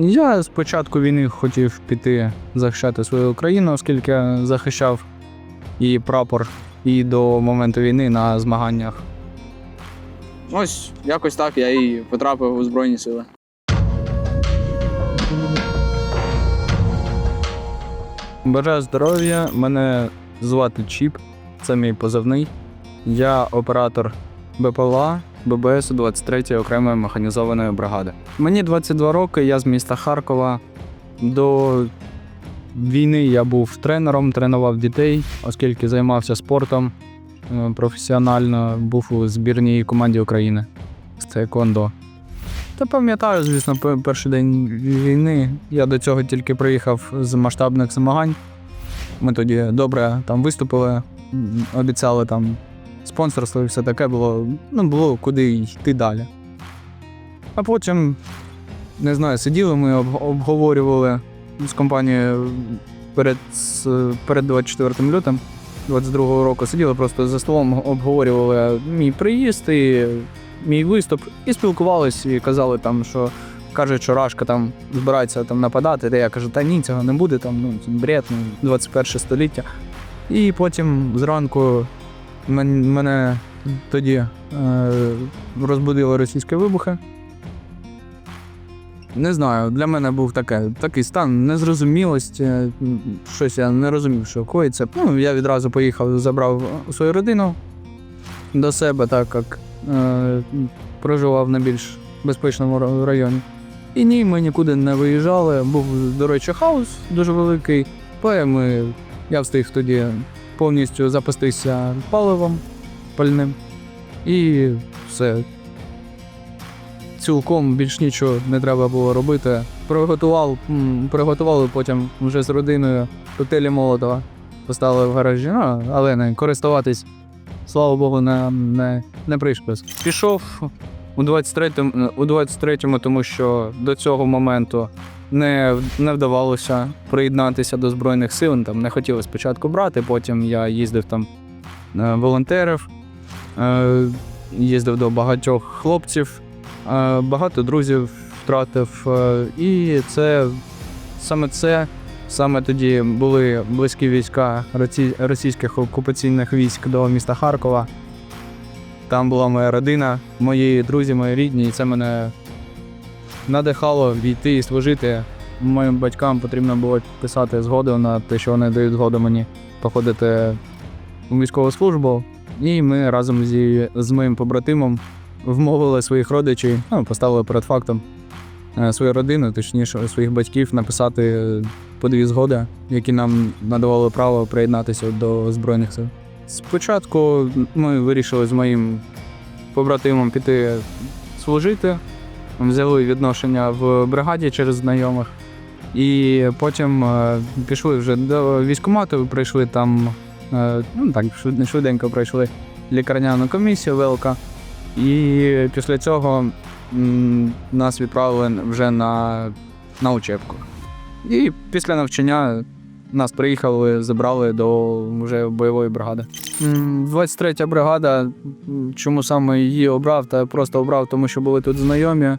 Я з початку війни хотів піти захищати свою країну, оскільки захищав її прапор і до моменту війни на змаганнях. Ось якось так я і потрапив у Збройні сили. Бажаю здоров'я, мене звати Чіп, це мій позивний. Я оператор БПЛА ББС 23-ї окремої механізованої бригади. Мені 22 роки, я з міста Харкова. До війни я був тренером, тренував дітей, оскільки займався спортом е, професіонально, був у збірній команді України з Тейкондо. Та пам'ятаю, звісно, перший день війни. Я до цього тільки приїхав з масштабних змагань. Ми тоді добре там виступили, обіцяли там спонсорство і все таке було. Ну, було куди йти далі. А потім, не знаю, сиділи ми, об- обговорювали з компанією перед, перед 24 лютим 22-го року. Сиділи просто за столом, обговорювали мій приїзд і мій виступ, і спілкувалися, і казали там, що кажуть, що Рашка там збирається там нападати, де я кажу, та ні, цього не буде, там ну, бред, ну, 21 століття. І потім зранку мене тоді е, розбудили російські вибухи. Не знаю, для мене був таке, такий стан незрозумілості. Щось я не розумів, що коїться. Ну, я відразу поїхав, забрав свою родину до себе, так як е, проживав на більш безпечному районі. І ні, ми нікуди не виїжджали. Був, до речі, хаос дуже великий. Але ми, я встиг тоді повністю запастися паливом пальним. І все. Цілком більш нічого не треба було робити. Приготував, приготували потім вже з родиною коктейлі Молотова. Поставили в гаражі, ну, але не користуватись, слава Богу, не, не, не прийшлось. Пішов у 23-му, у 23-му, тому що до цього моменту не, не вдавалося приєднатися до Збройних сил. Там не хотіли спочатку брати, потім я їздив там е, волонтерів, е, їздив до багатьох хлопців, е, багато друзів втратив. І це саме це. Саме тоді були близькі війська російських окупаційних військ до міста Харкова. Там була моя родина, мої друзі, мої рідні, і це мене надихало війти і служити. Моїм батькам потрібно було писати згоду на те, що вони дають згоду мені походити у військову службу. І ми разом зі, з моїм побратимом вмовили своїх родичів, ну, поставили перед фактом е, свою родину, точніше, своїх батьків написати по дві згоди, які нам надавали право приєднатися до Збройних сил. Спочатку ми вирішили з моїм побратимом піти служити, взяли відношення в бригаді через знайомих. І потім е, пішли вже до військкомату, прийшли там, е, ну так, швид- швиденько пройшли лікарняну комісію ВЛК. І після цього нас відправили вже на, на учебку. І після навчання нас приїхали, забрали до вже бойової бригади. М, 23 бригада. Чому саме її обрав? Та просто обрав, тому що були тут знайомі,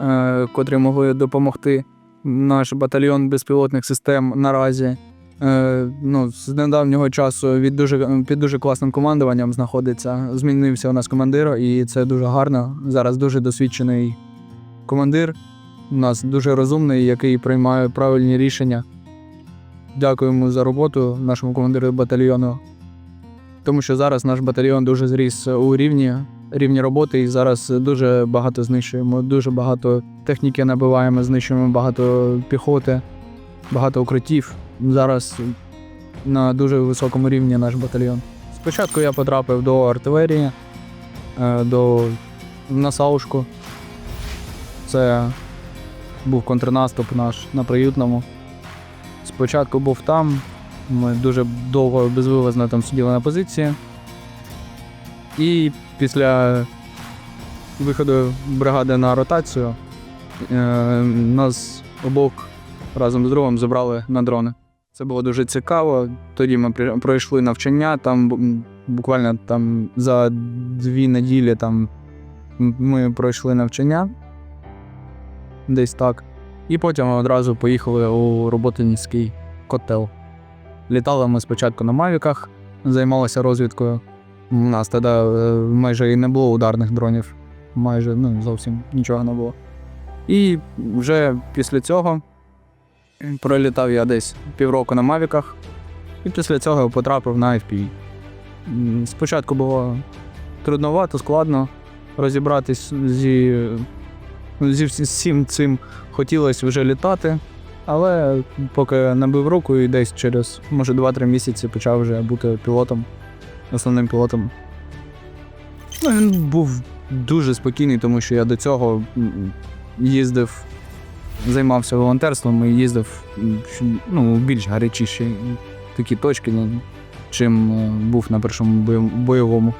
е, котрі могли допомогти. Наш батальйон безпілотних систем наразі. Е, ну, з недавнього часу від дуже, під дуже класним командуванням знаходиться. Змінився у нас командир, і це дуже гарно. Зараз дуже досвідчений командир. У нас дуже розумний, який приймає правильні рішення. Дякуємо за роботу нашому командиру батальйону. Тому що зараз наш батальйон дуже зріс у рівні, рівні роботи, і зараз дуже багато знищуємо. Дуже багато техніки набиваємо, знищуємо багато піхоти, багато укриттів. Зараз на дуже високому рівні наш батальйон. Спочатку я потрапив до артилерії, е, до на. Це був контрнаступ наш на приютному. Спочатку був там. Ми дуже довго безвилазно там сиділи на позиції. І після виходу бригади на ротацію е, нас обох разом з другом забрали на дрони. Це було дуже цікаво. Тоді ми пройшли навчання, там буквально там за дві неділі там ми пройшли навчання. Десь так. І потім одразу поїхали у роботинський котел. Літали ми спочатку на мавіках, займалися розвідкою. У нас тоді е, майже і не було ударних дронів. Майже ну, зовсім нічого не було. І вже після цього пролітав я десь півроку на мавіках, і після цього потрапив на FPV. Спочатку було трудновато, складно розібратись зі, зі всім цим хотілося вже літати, але поки набив руку і десь через, може, 2-3 місяці почав вже бути пілотом, основним пілотом. Ну, він був дуже спокійний, тому що я до цього їздив, займався волонтерством і їздив ну, більш гарячіші такі точки, ну, чим е, був на першому бойовому.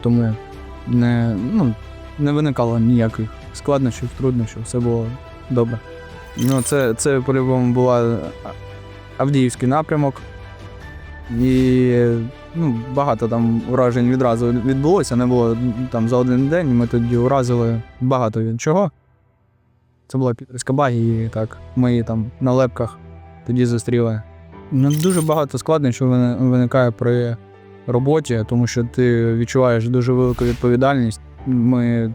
Тому не, ну, не виникало ніяких складнощів, труднощів, все було добре. Ну, це, це по-любому була Авдіївський напрямок. І ну, багато там уражень відразу відбулося. Не було там за один день. Ми тоді уразили багато від чого. Це була підрізка багі, і так, ми її там на лепках тоді зустріли. Ну, дуже багато складнощів вини- виникає при роботі, тому що ти відчуваєш дуже велику відповідальність. Ми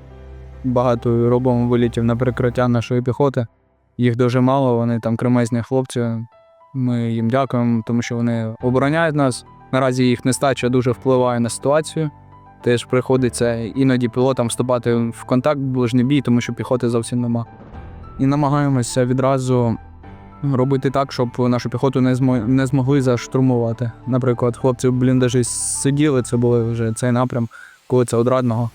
багато робимо вилітів на перекриття нашої піхоти. Їх дуже мало, вони там кремезні хлопці. Ми їм дякуємо, тому що вони обороняють нас. Наразі їх нестача дуже впливає на ситуацію. Теж приходиться іноді пілотам вступати в контакт, ближній бій, тому що піхоти зовсім нема. І намагаємося відразу робити так, щоб нашу піхоту не, змо- не змогли заштурмувати. Наприклад, хлопці в бліндажі сиділи, це були вже цей напрям, коли це одрадного.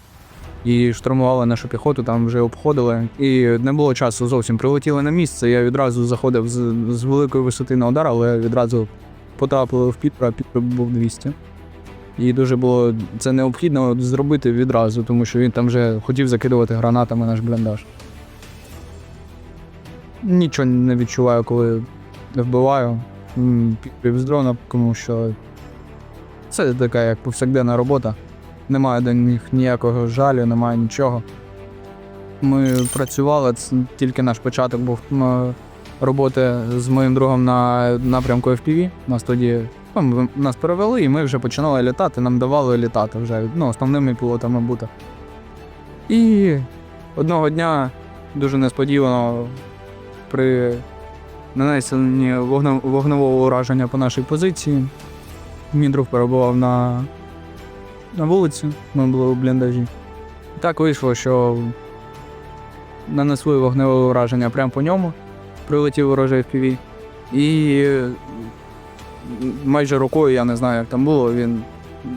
І штурмували нашу піхоту, там вже обходили. І не було часу зовсім. Прилетіли на місце. Я відразу заходив з, з великої висоти на удар, але відразу потрапили в Пітер, а Пітер був 200. І дуже було це необхідно зробити відразу, тому що він там вже хотів закидувати гранатами наш бліндаж. Нічого не відчуваю, коли вбиваю з дрона, тому що це така як повсякденна робота. Немає до них ніякого жалю, немає нічого. Ми працювали, це тільки наш початок був роботи з моїм другом на напрямку FPV. Нас тоді ну, нас перевели, і ми вже починали літати, нам давали літати вже ну, основними пілотами бути. І одного дня дуже несподівано при нанесенні вогневого ураження по нашій позиції. Мій друг перебував на, на вулиці, ми були у бліндажі. Так вийшло, що нанесли вогневе ураження прямо по ньому, прилетів ворожий FPV. І майже рукою, я не знаю, як там було, він.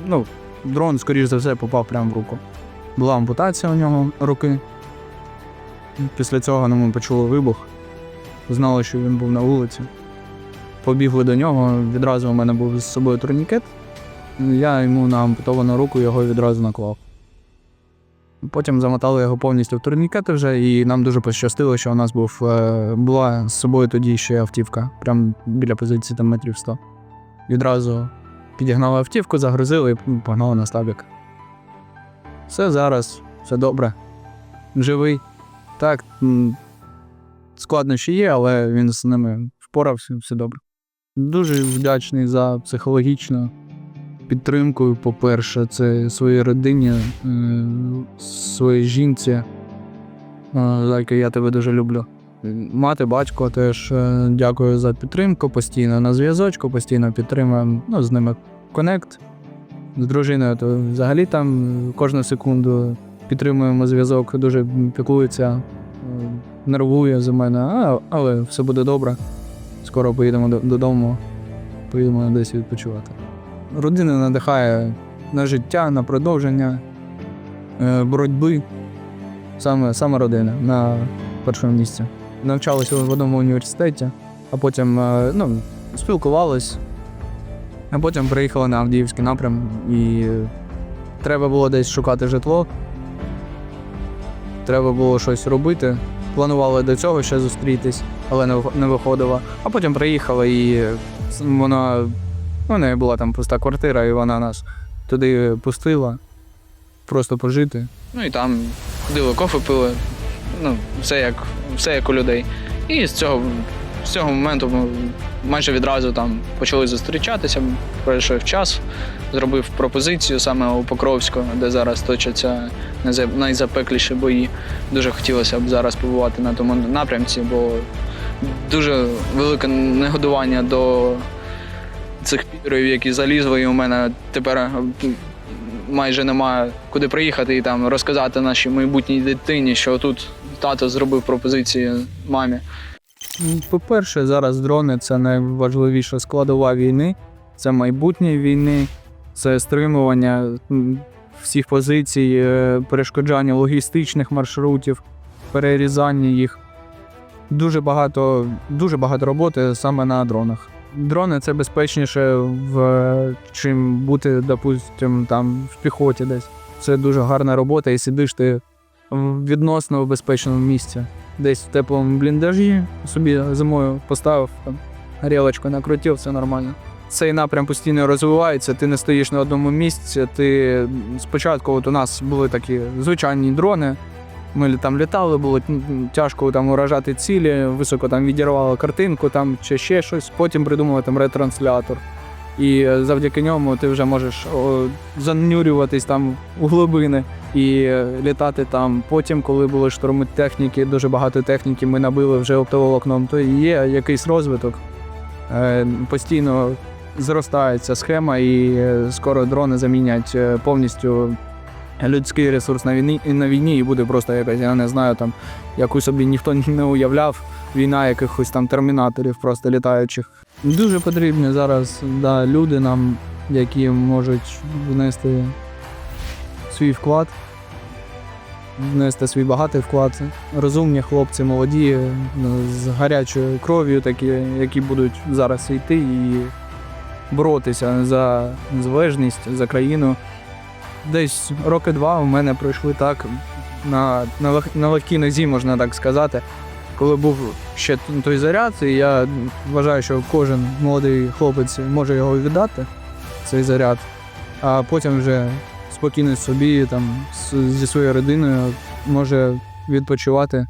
Ну, дрон, скоріш за все, попав прямо в руку. Була ампутація у нього руки. Після цього ну, ми почули вибух. Знали, що він був на вулиці. Побігли до нього. Відразу у мене був з собою турнікет. Я йому на ампутовану руку його відразу наклав. Потім замотали його повністю в турнікети вже, і нам дуже пощастило, що у нас був, е, була з собою тоді ще автівка, прямо біля позиції там метрів 100. Відразу підігнали автівку, загрузили і погнали на стабік. Все зараз, все добре. Живий. Так, м, складнощі є, але він з ними впорався, все добре. Дуже вдячний за психологічну підтримку, по-перше, це своїй родині, е, своїй жінці, е, яку я тебе дуже люблю. Мати, батько теж е, дякую за підтримку. Постійно на зв'язочку, постійно підтримуємо ну, з ними конект. З дружиною, то взагалі там кожну секунду підтримуємо зв'язок, дуже піклується, е, нервує за мене, а, але все буде добре. Скоро поїдемо додому, поїдемо десь відпочивати. Родина надихає на життя, на продовження е, боротьби. Саме, саме родина на першому місці. Навчалися в одному університеті, а потім е, ну, спілкувались, а потім приїхали на Авдіївський напрям і треба було десь шукати житло. Треба було щось робити. Планували до цього ще зустрітись, але не вих- не виходило. А потім приїхали і вона. Ну, у неї була там пуста квартира, і вона нас туди пустила. Просто пожити. Ну і там ходили, кофе пили. Ну, все як, все як у людей. І з цього, з цього моменту ми майже відразу там почали зустрічатися. Пройшов час, зробив пропозицію саме у Покровську, де зараз точаться найзапекліші бої. Дуже хотілося б зараз побувати на тому напрямці, бо дуже велике негодування до цих пірів, які залізли, і у мене тепер е, майже немає куди приїхати і там розказати нашій майбутній дитині, що тут тато зробив пропозицію мамі. По-перше, зараз дрони це найважливіша складова війни, це майбутнє війни, це стримування всіх позицій, е, перешкоджання логістичних маршрутів, перерізання їх. Дуже багато, дуже багато роботи саме на дронах. Дрони це безпечніше, в, чим бути, допустим, там в піхоті десь. Це дуже гарна робота, і сидиш ти в відносно безпечному місці десь в теплому бліндажі собі зимою поставив там грілочку накрутив, все нормально. Цей напрям постійно розвивається, ти не стоїш на одному місці. Ти спочатку от у нас були такі звичайні дрони. Ми там літали, було тяжко там уражати цілі, високо там відірвало картинку там чи ще щось. Потім придумали там ретранслятор. І е, завдяки ньому ти вже можеш о, занурюватись там у глибини і е, літати там. Потім, коли були штурми техніки, дуже багато техніки ми набили вже оптоволокном, то є якийсь розвиток. Е, Постійно зростається схема, і скоро дрони замінять повністю людський ресурс на війні, на війні, і буде просто якась, я не знаю, там яку собі ніхто не уявляв. Війна якихось там термінаторів, просто літаючих. Дуже потрібні зараз да, люди нам, які можуть внести свій вклад, внести свій багатий вклад. Розумні хлопці, молоді, ну, з гарячою кров'ю, такі, які будуть зараз йти і боротися за незалежність, за країну. Десь роки два у мене пройшли так на, на, лег- на легкій нозі, можна так сказати. Коли був ще той заряд, і я вважаю, що кожен молодий хлопець може його віддати, цей заряд, а потім вже спокійно собі там зі своєю родиною може відпочивати